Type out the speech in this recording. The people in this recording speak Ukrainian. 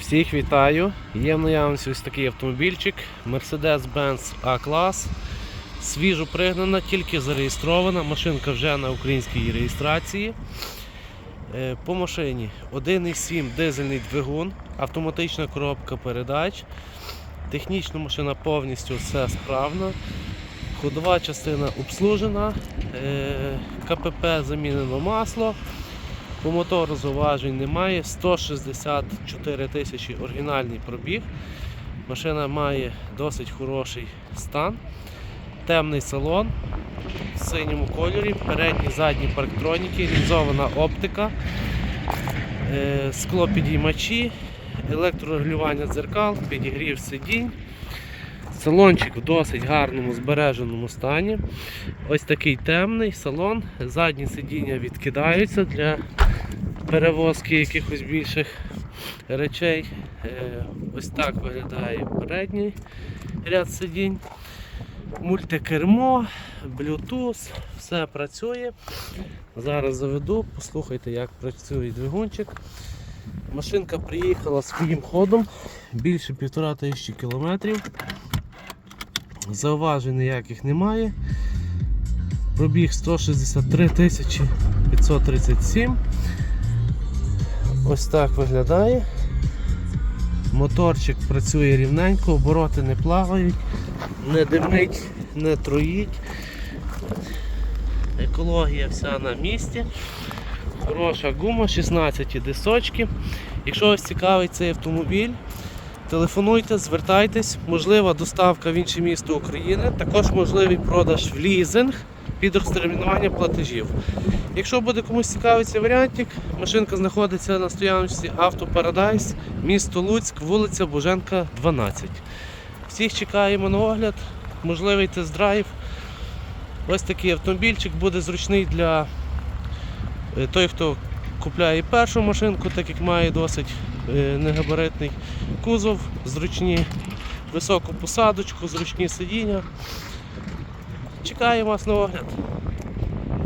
Всіх вітаю! Є в наявності ось такий автомобільчик Mercedes-Benz A-клас. Свіжо пригнана, тільки зареєстрована. Машинка вже на українській реєстрації. Е, По машині 1,7 дизельний двигун, автоматична коробка передач. Технічна машина повністю все справна. Ходова частина обслужена, е, КПП замінено масло. По мотору зауважень немає. 164 тисячі оригінальний пробіг. Машина має досить хороший стан. Темний салон в синьому кольорі, передні задні парктроніки, лінзована оптика, е, склопідіймачі, електрорегулювання дзеркал, підігрів сидінь. Салончик в досить гарному збереженому стані. Ось такий темний салон. Задні сидіння відкидаються для перевозки якихось більших речей. Е, Ось так виглядає передній ряд сидінь. Мультикермо, Bluetooth, все працює. Зараз заведу, послухайте, як працює двигунчик. Машинка приїхала своїм ходом більше півтора тисячі кілометрів. Зауважень ніяких немає. Пробіг 163 тисячі 537. Ось так виглядає. Моторчик працює рівненько, обороти не плавають, не димить, не троїть. Екологія вся на місці. Хороша гума, 16 дисочки. Якщо вас цікавить цей автомобіль, телефонуйте, звертайтесь, можлива доставка в інше місто України, також можливий продаж в лізинг під розтермінування платежів. Якщо буде комусь цікавий цей варіантик, машинка знаходиться на стояночці Автопарадайс, місто Луцьк, вулиця Боженка, 12. Всіх чекаємо на огляд, можливий тест-драйв. Ось такий автомобільчик буде зручний для е, той, хто купляє першу машинку, так як має досить е, негабаритний кузов, зручні високу посадочку, зручні сидіння. Чекаємо вас на огляд.